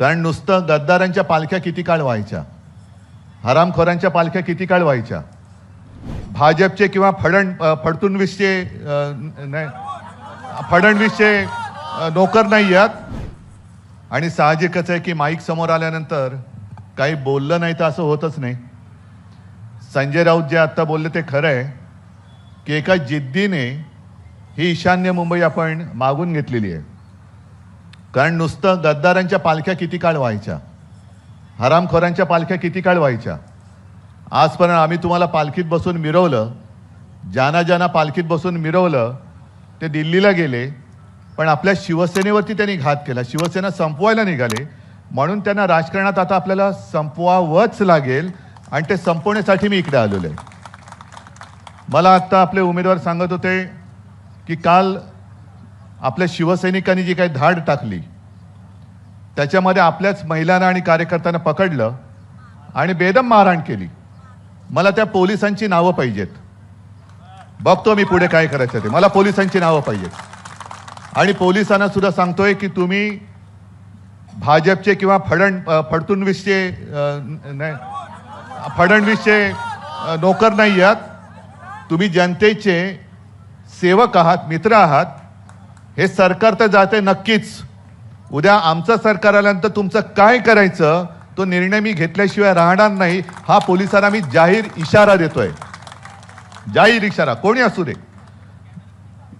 कारण नुसतं गद्दारांच्या पालख्या किती काळ व्हायच्या? हरामखोरांच्या पालख्या किती काळ व्हायच्या? भाजपचे किंवा फडण फडतुणवीसचे नाही फडणवीसचे नोकर नाही आहेत आणि साहजिकच आहे की माईक समोर आल्यानंतर काही बोललं नाही तर असं होतच नाही. संजय राऊत जे आत्ता बोलले ते खरं आहे की एका जिद्दीने ही ईशान्य मुंबई आपण मागून घेतलेली आहे. कारण नुसतं गद्दारांच्या पालख्या किती काळ व्हायच्या? हरामखोरांच्या पालख्या किती काळ व्हायच्या? आजपर्यंत आम्ही तुम्हाला पालखीत बसून मिरवलं ज्यांना ज्यांना पालखीत बसून मिरवलं ते दिल्लीला गेले पण आपल्या शिवसेनेवरती त्यांनी घात केला. शिवसेना संपवायला निघाले. म्हणून त्यांना राजकारणात आता आपल्याला संपवावंच लागेल आणि ते संपवण्यासाठी मी इकडे आलेलो आहे. मला आत्ता आपले उमेदवार सांगत होते की काल आपल्या शिवसैनिकांनी जी काही धाड टाकली त्याच्यामध्ये आपल्याच महिलांना आणि कार्यकर्त्यांना पकडलं आणि बेदम मारहाण केली. मला त्या पोलिसांची नावं पाहिजेत. बघतो मी पुढे काय करायचं ते. मला पोलिसांची नावं पाहिजेत. आणि पोलिसांना सुद्धा सांगतोय की तुम्ही भाजपचे किंवा फडण अ, नाही फडणवीसचे नोकर नाही आहात. तुम्ही जनतेचे सेवक आहात मित्र आहात. हे सरकार तर जाते नक्कीच. उद्या आमचं सरकार आल्यानंतर तुमचं काय करायचं तो निर्णय मी घेतल्याशिवाय राहणार नाही हा पोलिसांना मी जाहीर इशारा देतोय. जाहीर इशारा. कोणी असू दे.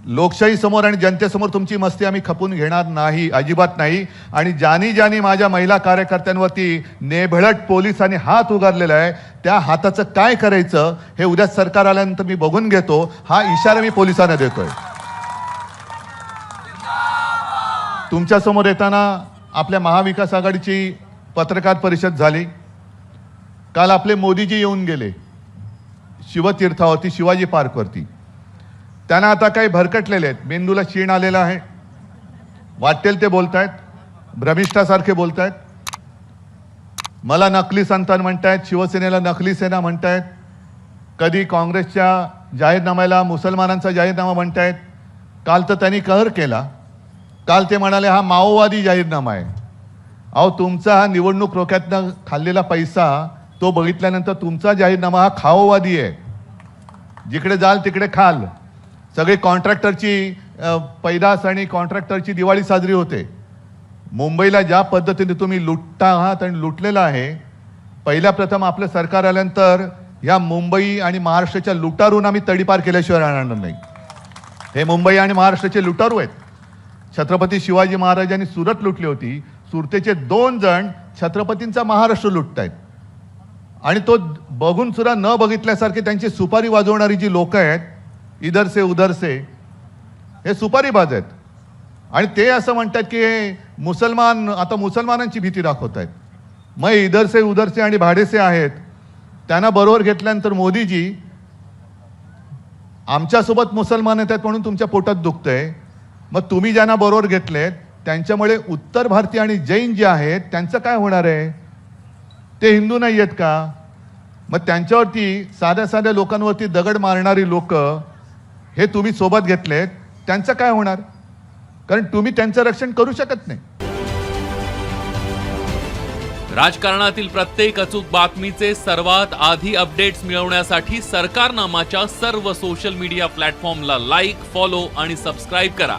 लोकशाही समोर आणि जनतेसमोर तुमची मस्ती आम्ही खपून घेणार नाही अजिबात नाही. आणि ज्यानी ज्यानी माझ्या महिला कार्यकर्त्यांवरती नेभळट पोलिसांनी हात उगारलेला आहे त्या हाताचं काय करायचं हे उद्या सरकार आल्यानंतर मी बघून घेतो हा इशारा मी पोलिसांना देतोय. तुमच्यासमोर येताना आपल्या महाविकास आघाडीची पत्रकार परिषद झाली. काल आपले मोदीजी येऊन गेले. शिवतीर्थावरती शिवाजी पार्कवरती त्यांना आता काही भरकटलेले आहेत. मेंदूला शीण आलेला आहे. वाटेल ते बोलतायत. भ्रमिष्ठासारखे बोलतायत. मला नकली संतान म्हणतायत. शिवसेनेला नकली सेना म्हणतायत. कधी काँग्रेसच्या जाहीरनाम्याला मुसलमानांचा जाहीरनामा म्हणतायत. काल तर त्यांनी कहर केला. काल ते म्हणाले हा माओवादी जाहीरनामा आहे. अहो तुमचा हा निवडणूक रोख्यातनं खाल्लेला पैसा तो बघितल्यानंतर तुमचा जाहीरनामा हा खाओवादी आहे. जिकडे जाल तिकडे खाल. सगळी कॉन्ट्रॅक्टरची पैदास आणि कॉन्ट्रॅक्टरची दिवाळी साजरी होते. मुंबईला ज्या पद्धतीने तुम्ही लुटता आहात आणि लुटलेला आहे पहिल्या प्रथम आपलं सरकार आल्यानंतर या मुंबई आणि महाराष्ट्राच्या लुटारून आम्ही तडीपार केल्याशिवाय राहणार नाही. हे मुंबई आणि महाराष्ट्राचे लुटारू आहेत. छत्रपती शिवाजी महाराजांनी सुरत लुटली होती. सुरतेचे दोन जण छत्रपतींचा महाराष्ट्र लुटतायत. आणि तो बघून सुद्धा न बघितल्यासारखे त्यांची सुपारी वाजवणारी जी लोक आहेत इधर से उधर से हे सुपारी बाज आहेत. आणि ते असं म्हणतात की हे मुसलमान आता मुसलमानांची भीती दाखवत आहेत मग इधर से उधर से आणि भाडेसे आहेत. त्यांना बरोबर घेतल्यानंतर मोदीजी आमच्यासोबत मुसलमान येत आहेत म्हणून तुमच्या पोटात दुखतंय. मग तुम्ही ज्यांना बरोबर घेतलेत त्यांच्यामुळे उत्तर भारतीय आणि जैन जे आहेत त्यांचं काय होणार आहे? ते हिंदू नाही आहेत का? मग त्यांच्यावरती साध्या साध्या लोकांवरती दगड मारणारी लोक हे तुम्ही सोबत घेतलेत त्यांचं काय होणार? कारण तुम्ही त्यांचं रक्षण करू शकत नाही. राजकारणातील प्रत्येक अचूक बातमीचे सर्वात आधी अपडेट्स मिळवण्यासाठी सरकारनामाच्या सर्व सोशल मीडिया प्लॅटफॉर्मला लाईक फॉलो आणि सबस्क्राईब करा.